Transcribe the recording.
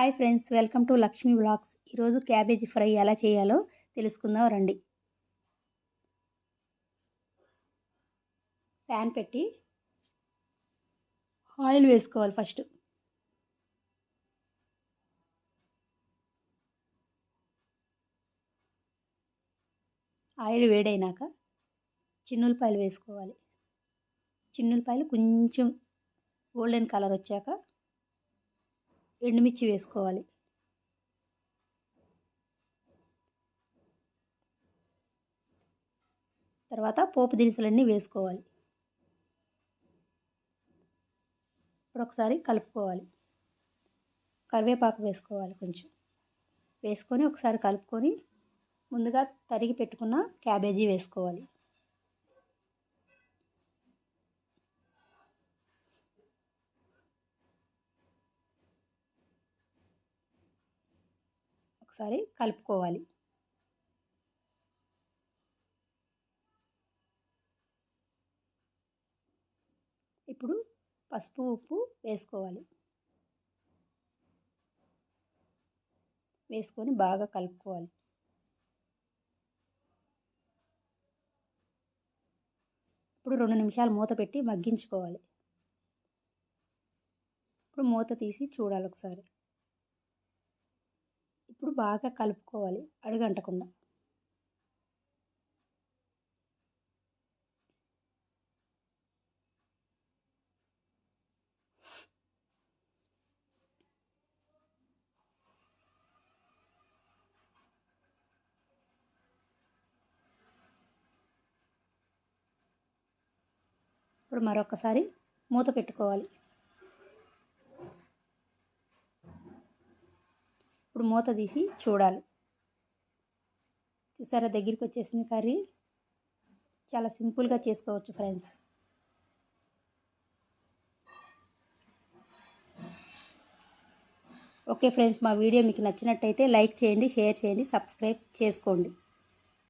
Hi friends welcome to Lakshmi blogs ఈరోజు cabbage fry ఎలా చేయాలో తెలుసుకుందాం రండి. ప్యాన్ పెట్టి ఆయిల్ వేసుకోవాలి ఫస్ట్ ఆయిల్ వేడైనాక చిన్నులపాయలు వేసుకోవాలి. చిన్నులపాయలు కొంచెం గోల్డెన్ కలర్ వచ్చాక ఎండుమిర్చి వేసుకోవాలి. తర్వాత పోపు దినుసులన్నీ వేసుకోవాలి. ఇప్పుడు ఒకసారి కలుపుకోవాలి. కరివేపాకు వేసుకోవాలి కొంచెం. వేసుకొని ఒకసారి కలుపుకొని ముందుగా తరిగి పెట్టుకున్న క్యాబేజీ వేసుకోవాలి. ఒకసారి కలుపుకోవాలి. ఇప్పుడు పసుపు ఉప్పు వేసుకోవాలి. వేసుకొని బాగా కలుపుకోవాలి. ఇప్పుడు రెండు నిమిషాలు మూత పెట్టి మగ్గించుకోవాలి. ఇప్పుడు మూత తీసి చూడాలి ఒకసారి. ఇప్పుడు బాగా కలుపుకోవాలి అడుగంటకుండా. ఇప్పుడు మరొకసారి మూత పెట్టుకోవాలి. ఇప్పుడు మూత తీసి చూడాలి. చూసారా దగ్గరికి వచ్చేసింది కర్రీ? చాలా సింపుల్గా చేసుకోవచ్చు ఫ్రెండ్స్. ఓకే ఫ్రెండ్స్ మా వీడియో మీకు నచ్చినట్టయితే లైక్ చేయండి షేర్ చేయండి సబ్స్క్రైబ్ చేసుకోండి.